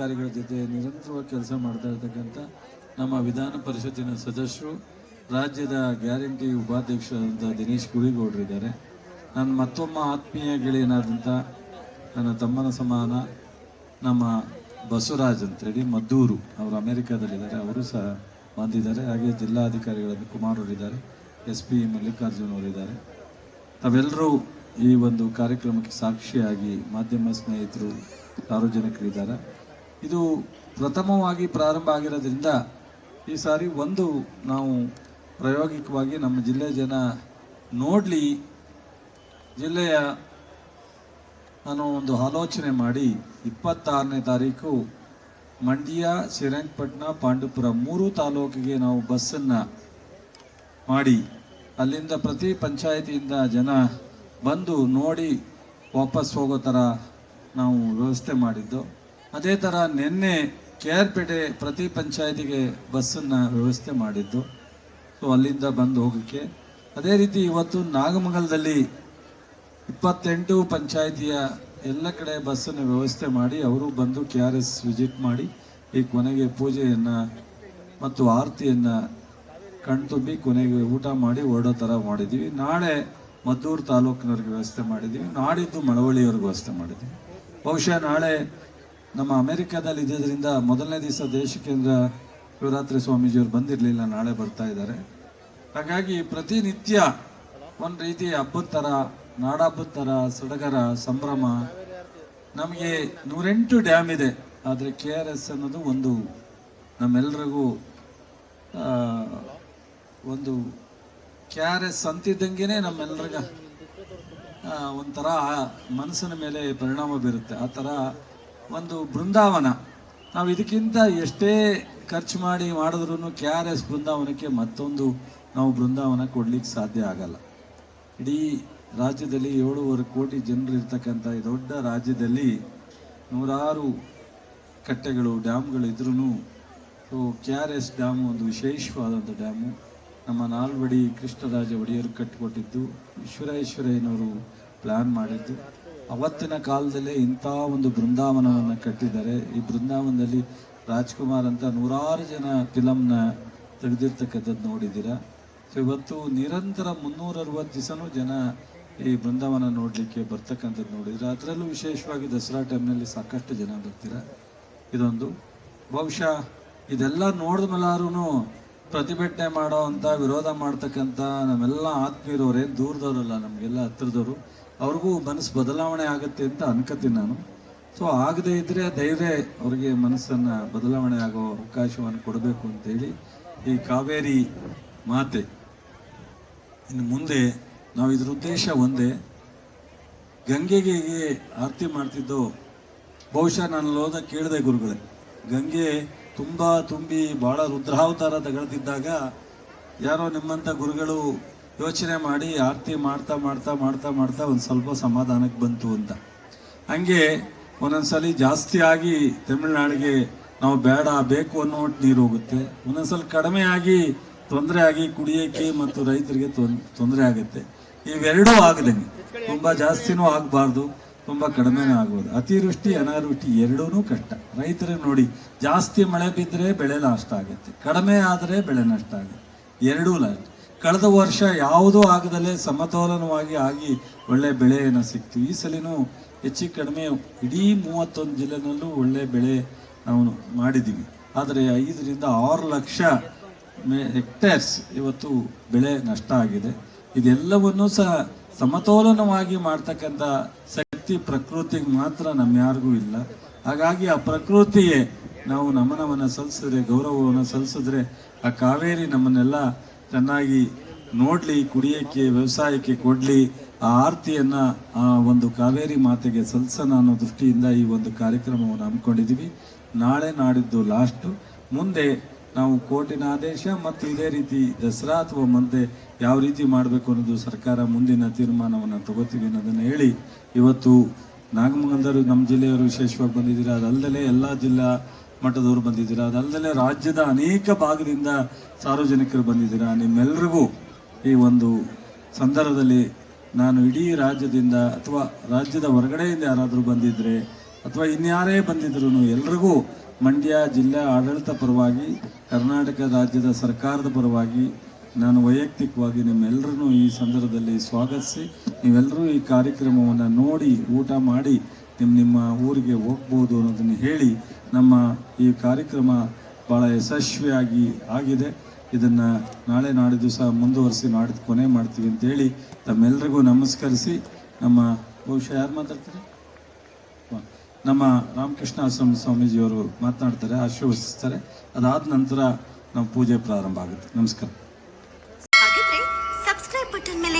ಅಧಿಕಾರಿಗಳ ಜೊತೆ ನಿರಂತರವಾಗಿ ಕೆಲಸ ಮಾಡ್ತಾ ಇರ್ತಕ್ಕಂಥ ನಮ್ಮ ವಿಧಾನ ಪರಿಷತ್ತಿನ ಸದಸ್ಯರು, ರಾಜ್ಯದ ಗ್ಯಾರಂಟಿ ಉಪಾಧ್ಯಕ್ಷರಾದಂಥ ದಿನೇಶ್ ಗುಳಿಗೌಡರಿದ್ದಾರೆ ನನ್ನ ಮತ್ತೊಮ್ಮ ಆತ್ಮೀಯ ಗೆಳೆಯನಾದಂಥ ನನ್ನ ತಮ್ಮನ ಸಮಾನ, ನಮ್ಮ ಬಸವರಾಜ್ ಅಂತೇಳಿ ಮದ್ದೂರು, ಅವರು ಅಮೇರಿಕಾದಲ್ಲಿದ್ದಾರೆ. ಅವರು ಸಹ ಬಂದಿದ್ದಾರೆ. ಹಾಗೆ ಜಿಲ್ಲಾಧಿಕಾರಿಗಳಾದ ಕುಮಾರ್ ಅವರಿದ್ದಾರೆ, ಎಸ್ ಪಿ ಮಲ್ಲಿಕಾರ್ಜುನ್ ಅವರಿದ್ದಾರೆ. ತಾವೆಲ್ಲರೂ ಈ ಒಂದು ಕಾರ್ಯಕ್ರಮಕ್ಕೆ ಸಾಕ್ಷಿಯಾಗಿ ಮಾಧ್ಯಮ ಸ್ನೇಹಿತರು, ಸಾರ್ವಜನಿಕರಿದ್ದಾರೆ. ಇದು ಪ್ರಥಮವಾಗಿ ಪ್ರಾರಂಭ ಆಗಿರೋದ್ರಿಂದ ಈ ಸಾರಿ ಒಂದು ನಾವು ಪ್ರಾಯೋಗಿಕವಾಗಿ ನಮ್ಮ ಜಿಲ್ಲೆಯ ಜನ ನೋಡಲಿ, ಜಿಲ್ಲೆಯ ನಾನು ಒಂದು ಆಲೋಚನೆ ಮಾಡಿ ಇಪ್ಪತ್ತಾರನೇ ತಾರೀಕು ಮಂಡ್ಯ ಶ್ರೀರಂಗಪಟ್ಟಣ ಪಾಂಡುಪುರ ಮೂರು ತಾಲೂಕಿಗೆ ನಾವು ಬಸ್ಸನ್ನು ಮಾಡಿ, ಅಲ್ಲಿಂದ ಪ್ರತಿ ಪಂಚಾಯಿತಿಯಿಂದ ಜನ ಬಂದು ನೋಡಿ ವಾಪಸ್ ಹೋಗೋ ಥರ ನಾವು ವ್ಯವಸ್ಥೆ ಮಾಡಿದ್ದು. ಅದೇ ಥರ ನಿನ್ನೆ ಕೆ ಆರ್ ಪೇಟೆ ಪ್ರತಿ ಪಂಚಾಯತಿಗೆ ಬಸ್ಸನ್ನು ವ್ಯವಸ್ಥೆ ಮಾಡಿದ್ದು. ಸೊ, ಅಲ್ಲಿಂದ ಬಂದು ಹೋಗೋಕ್ಕೆ. ಅದೇ ರೀತಿ ಇವತ್ತು ನಾಗಮಂಗಲದಲ್ಲಿ ಇಪ್ಪತ್ತೆಂಟು ಪಂಚಾಯಿತಿಯ ಎಲ್ಲ ಕಡೆ ಬಸ್ಸನ್ನು ವ್ಯವಸ್ಥೆ ಮಾಡಿ, ಅವರು ಬಂದು ಕೆ ಆರ್ ಎಸ್ ವಿಸಿಟ್ ಮಾಡಿ, ಈ ಕೊನೆಗೆ ಪೂಜೆಯನ್ನು ಮತ್ತು ಆರತಿಯನ್ನು ಕಣ್ತುಂಬಿ ಕೊನೆಗೆ ಊಟ ಮಾಡಿ ಹೊರಡೋ ಥರ ಮಾಡಿದ್ದೀವಿ ನಾಳೆ ಮದ್ದೂರು ತಾಲೂಕಿನವ್ರಿಗೆ ವ್ಯವಸ್ಥೆ ಮಾಡಿದ್ದೀವಿ ನಾಡಿದ್ದು ಮಳವಳ್ಳಿಯವ್ರಿಗೆ ವ್ಯವಸ್ಥೆ ಮಾಡಿದ್ದೀವಿ ಬಹುಶಃ ನಾಳೆ ನಮ್ಮ ಅಮೆರಿಕಾದಲ್ಲಿ ಇದ್ದಿದ್ದರಿಂದ ಮೊದಲನೇ ದಿವಸ ದೇಶಕೇಂದ್ರ ಶಿವರಾತ್ರಿ ಸ್ವಾಮೀಜಿಯವರು ಬಂದಿರಲಿಲ್ಲ, ನಾಳೆ ಬರ್ತಾ ಇದ್ದಾರೆ. ಹಾಗಾಗಿ ಪ್ರತಿನಿತ್ಯ ಒಂದು ರೀತಿ ಹಬ್ಬದ ಥರ ನಾಡಹಬ್ಬದ ಥರ ಸಡಗರ, ಸಂಭ್ರಮ ನಮಗೆ ನೂರೆಂಟು ಡ್ಯಾಮ್ ಇದೆ. ಆದರೆ ಕೆ ಆರ್ ಎಸ್ ಅನ್ನೋದು ಒಂದು ನಮ್ಮೆಲ್ರಿಗೂ ಒಂದು ಕೆ ಆರ್ ಎಸ್ ಅಂತಿದ್ದಂಗೆ ನಮ್ಮೆಲ್ಲರಿಗ ಒಂಥರ ಮನಸ್ಸಿನ ಮೇಲೆ ಪರಿಣಾಮ ಬೀರುತ್ತೆ. ಆ ಥರ ಒಂದು ಬೃಂದಾವನ. ನಾವು ಇದಕ್ಕಿಂತ ಎಷ್ಟೇ ಖರ್ಚು ಮಾಡಿ ಮಾಡಿದ್ರೂ ಕೆ ಆರ್ ಎಸ್ ಬೃಂದಾವನಕ್ಕೆ ಮತ್ತೊಂದು ನಾವು ಬೃಂದಾವನ ಕೊಡ್ಲಿಕ್ಕೆ ಸಾಧ್ಯ ಆಗಲ್ಲ. ಇಡೀ ರಾಜ್ಯದಲ್ಲಿ ಏಳೂವರೆ ಕೋಟಿ ಜನರು ಇರ್ತಕ್ಕಂಥ ದೊಡ್ಡ ರಾಜ್ಯದಲ್ಲಿ ನೂರಾರು ಕಟ್ಟೆಗಳು, ಡ್ಯಾಮ್ಗಳು ಇದ್ರೂ so K R S dam ಒಂದು ವಿಶೇಷವಾದಂಥ ಡ್ಯಾಮು. ನಮ್ಮ ನಾಲ್ವಡಿ ಕೃಷ್ಣರಾಜ ಒಡೆಯರು ಕಟ್ಟಿಕೊಟ್ಟಿದ್ದು ವಿಶ್ವರೇಶ್ವರಯ್ಯನವರು ಪ್ಲ್ಯಾನ್ ಮಾಡಿದ್ದು. ಅವತ್ತಿನ ಕಾಲದಲ್ಲೇ ಇಂಥ ಒಂದು ಬೃಂದಾವನವನ್ನು ಕಟ್ಟಿದ್ದಾರೆ. ಈ ಬೃಂದಾವನದಲ್ಲಿ ರಾಜ್ಕುಮಾರ್ ಅಂತ ನೂರಾರು ಜನ ಫಿಲಮ್ನ ತೆಗೆದಿರ್ತಕ್ಕಂಥದ್ದು ನೋಡಿದ್ದೀರಾ? ಸೊ ಇವತ್ತು ನಿರಂತರ ಮುನ್ನೂರ ಅರವತ್ತು ದಿವಸನೂ ಜನ ಈ ಬೃಂದಾವನ ನೋಡಲಿಕ್ಕೆ ಬರ್ತಕ್ಕಂಥದ್ದು ನೋಡಿದ್ರೆ, ಅದರಲ್ಲೂ ವಿಶೇಷವಾಗಿ ದಸರಾ ಟೈಮ್ನಲ್ಲಿ ಸಾಕಷ್ಟು ಜನ ಬರ್ತೀರಾ? ಇದೊಂದು. ಬಹುಶಃ ಇದೆಲ್ಲ ನೋಡಿದ ಮೇಲಾದ್ರೂ ಪ್ರತಿಭಟನೆ ಮಾಡೋ ಅಂತ ವಿರೋಧ ಮಾಡ್ತಕ್ಕಂಥ ನಮ್ಮೆಲ್ಲ ಆತ್ಮೀಯರವ್ರೇನು ದೂರದವರಲ್ಲ ನಮಗೆಲ್ಲ ಹತ್ರದವರು. ಅವ್ರಿಗೂ ಮನಸ್ಸು ಬದಲಾವಣೆ ಆಗುತ್ತೆ ಅಂತ ಅನ್ಕೋತೀನಿ ನಾನು. ಸೊ ಆಗದೇ ಇದ್ರೆ ಧೈರ್ಯ ಅವರಿಗೆ ಮನಸ್ಸನ್ನು ಬದಲಾವಣೆ ಆಗೋ ಅವಕಾಶವನ್ನು ಕೊಡಬೇಕು ಅಂತೇಳಿ ಈ ಕಾವೇರಿ ಮಾತೆ. ಇನ್ನು ಮುಂದೆ ನಾವು ಇದ್ರ ಉದ್ದೇಶ ಒಂದೇ, ಗಂಗೆಗೆ ಆರತಿ ಮಾಡ್ತಿದ್ದು, ಬಹುಶಃ ನಾನು ಲೋದ ಕೇಳಿದೆ ಗುರುಗಳೇ, ಗಂಗೆ ತುಂಬ ತುಂಬಿ ಭಾಳ ರುದ್ರಾವತಾರ ತಗೊಳ್ತಿದ್ದಾಗ ಯಾರೋ ನಿಮ್ಮಂಥ ಗುರುಗಳು ಯೋಚನೆ ಮಾಡಿ, ಆರತಿ ಮಾಡ್ತಾ ಮಾಡ್ತಾ ಮಾಡ್ತಾ ಮಾಡ್ತಾ ಒಂದು ಸ್ವಲ್ಪ ಸಮಾಧಾನಕ್ಕೆ ಬಂತು ಅಂತ. ಹಂಗೆ ಒಂದೊಂದ್ಸಲಿ ಜಾಸ್ತಿ ಆಗಿ ತಮಿಳ್ನಾಡಿಗೆ ನಾವು ಬೇಡ, ಬೇಕು ಅನ್ನೋ ನೀರು ಹೋಗುತ್ತೆ. ಒಂದೊಂದ್ಸಲ ಕಡಿಮೆ ಆಗಿ ತೊಂದರೆ ಆಗಿ ಕುಡಿಯೋಕ್ಕೆ ಮತ್ತು ರೈತರಿಗೆ ತೊಂದರೆ ಆಗುತ್ತೆ. ಇವೆರಡೂ ಆಗದಂಗೆ. ತುಂಬ ಜಾಸ್ತಿನೂ ಆಗಬಾರ್ದು, ತುಂಬ ಕಡಿಮೆನೂ ಆಗ್ಬೋದು. ಅತಿವೃಷ್ಟಿ, ಅನಾವೃಷ್ಟಿ ಎರಡೂ ಕಷ್ಟ. ರೈತರಿಗೆ ನೋಡಿ, ಜಾಸ್ತಿ ಮಳೆ ಬಿದ್ದರೆ ಬೆಳೆ ನಷ್ಟ ಆಗುತ್ತೆ. ಕಡಿಮೆ ಆದರೆ ಬೆಳೆ ನಷ್ಟ ಆಗುತ್ತೆ. ಎರಡೂ ಲಾಸ್ಟ್ ಕಳೆದ ವರ್ಷ ಯಾವುದೂ ಆಗದಲ್ಲೇ ಸಮತೋಲನವಾಗಿ ಆಗಿ ಒಳ್ಳೆ ಬೆಳೆಯನ್ನು ಸಿಕ್ತು. ಈ ಸಲಿನೂ ಹೆಚ್ಚು ಕಡಿಮೆ ಇಡೀ ಮೂವತ್ತೊಂದು ಜಿಲ್ಲೆನಲ್ಲೂ ಒಳ್ಳೆ ಬೆಳೆ ನಾವು ಮಾಡಿದ್ದೀವಿ. ಆದರೆ ಐದರಿಂದ ಆರು ಲಕ್ಷ ಹೆಕ್ಟೇರ್ಸ್ ಇವತ್ತು ಬೆಳೆ ನಷ್ಟ ಆಗಿದೆ. ಇದೆಲ್ಲವನ್ನೂ ಸಹ ಸಮತೋಲನವಾಗಿ ಮಾಡ್ತಕ್ಕಂಥ ಶಕ್ತಿ ಪ್ರಕೃತಿಗೆ ಮಾತ್ರ ನಮ್ಮ ಯಾರಿಗೂ ಇಲ್ಲ. ಹಾಗಾಗಿ ಆ ಪ್ರಕೃತಿಯೇ ನಾವು ನಮನವನ್ನು ಸಲ್ಲಿಸಿದ್ರೆ, ಗೌರವವನ್ನು ಸಲ್ಲಿಸಿದ್ರೆ ಆ ಕಾವೇರಿ ನಮ್ಮನ್ನೆಲ್ಲ ಚೆನ್ನಾಗಿ ನೋಡಲಿ, ಕುಡಿಯೋಕ್ಕೆ, ವ್ಯವಸಾಯಕ್ಕೆ ಕೊಡಲಿ, ಆ ಆರತಿಯನ್ನು, ಆ ಒಂದು ಕಾವೇರಿ ಮಾತೆಗೆ ಸಲ್ಲಿಸೋಣ ಅನ್ನೋ ದೃಷ್ಟಿಯಿಂದ ಈ ಒಂದು ಕಾರ್ಯಕ್ರಮವನ್ನು ಹಮ್ಮಿಕೊಂಡಿದ್ದೀವಿ. ನಾಳೆ ನಾಡಿದ್ದು ಲಾಸ್ಟು ಮುಂದೆ ನಾವು ಕೋರ್ಟಿನ ಆದೇಶ ಮತ್ತು ಇದೇ ರೀತಿ ದಸರಾ ಅಥವಾ ಮುಂದೆ ಯಾವ ರೀತಿ ಮಾಡಬೇಕು ಅನ್ನೋದು ಸರ್ಕಾರ ಮುಂದಿನ ತೀರ್ಮಾನವನ್ನು ತಗೋತೀವಿ ಅನ್ನೋದನ್ನು ಹೇಳಿ ಇವತ್ತು ನಾಗಮಂಗಲದವರು ನಮ್ಮ ಜಿಲ್ಲೆಯವರು ವಿಶೇಷವಾಗಿ ಬಂದಿದ್ದೀರಾ. ಅದಲ್ಲದೆ ಎಲ್ಲ ಜಿಲ್ಲಾ ಮಟ್ಟದವರು ಬಂದಿದ್ದೀರಾ? ಅದಲ್ಲದೆ ರಾಜ್ಯದ ಅನೇಕ ಭಾಗದಿಂದ ಸಾರ್ವಜನಿಕರು ಬಂದಿದ್ದೀರಾ? ನಿಮ್ಮೆಲ್ರಿಗೂ ಈ ಒಂದು ಸಂದರ್ಭದಲ್ಲಿ ನಾನು ಇಡೀ ರಾಜ್ಯದಿಂದ ಅಥವಾ ರಾಜ್ಯದ ಹೊರಗಡೆಯಿಂದ ಯಾರಾದರೂ ಬಂದಿದ್ದರೆ ಅಥವಾ ಇನ್ಯಾರೇ ಬಂದಿದ್ರು ಎಲ್ರಿಗೂ ಮಂಡ್ಯ ಜಿಲ್ಲಾ ಆಡಳಿತ ಪರವಾಗಿ, ಕರ್ನಾಟಕ ರಾಜ್ಯದ ಸರ್ಕಾರದ ಪರವಾಗಿ ನಾನು ವೈಯಕ್ತಿಕವಾಗಿ ನಿಮ್ಮೆಲ್ಲರನ್ನೂ ಈ ಸಂದರ್ಭದಲ್ಲಿ ಸ್ವಾಗತಿಸಿ ನೀವೆಲ್ಲರೂ ಈ ಕಾರ್ಯಕ್ರಮವನ್ನು ನೋಡಿ, ಊಟ ಮಾಡಿ ನಿಮ್ಮ ನಿಮ್ಮ ಊರಿಗೆ ಹೋಗ್ಬೋದು ಅನ್ನೋದನ್ನು ಹೇಳಿ ನಮ್ಮ ಈ ಕಾರ್ಯಕ್ರಮ ಭಾಳ ಯಶಸ್ವಿಯಾಗಿ ಆಗಿದೆ. ಇದನ್ನು ನಾಳೆ ನಾಳೆ ದಿವಸ ಮುಂದುವರಿಸಿ ನಾಡಿದ ಕೊನೆ ಮಾಡ್ತೀವಿ ಅಂತೇಳಿ ತಮ್ಮೆಲ್ಲರಿಗೂ ನಮಸ್ಕರಿಸಿ ನಮ್ಮ ಬಹುಶಃ ಯಾರು ಮಾತಾಡ್ತಾರೆ? ನಮ್ಮ ರಾಮಕೃಷ್ಣ ಆಶ್ರಮ ಸ್ವಾಮೀಜಿಯವರು ಮಾತನಾಡ್ತಾರೆ, ಆಶೀರ್ವದಿಸ್ತಾರೆ. ಅದಾದ ನಂತರ ನಮ್ಮ ಪೂಜೆ ಪ್ರಾರಂಭ ಆಗುತ್ತೆ. ನಮಸ್ಕಾರ ಹಾಗಿದ್ರೆ ಸಬ್ಸ್ಕ್ರೈಬ್ ಬಟನ್ ಮೇಲೆ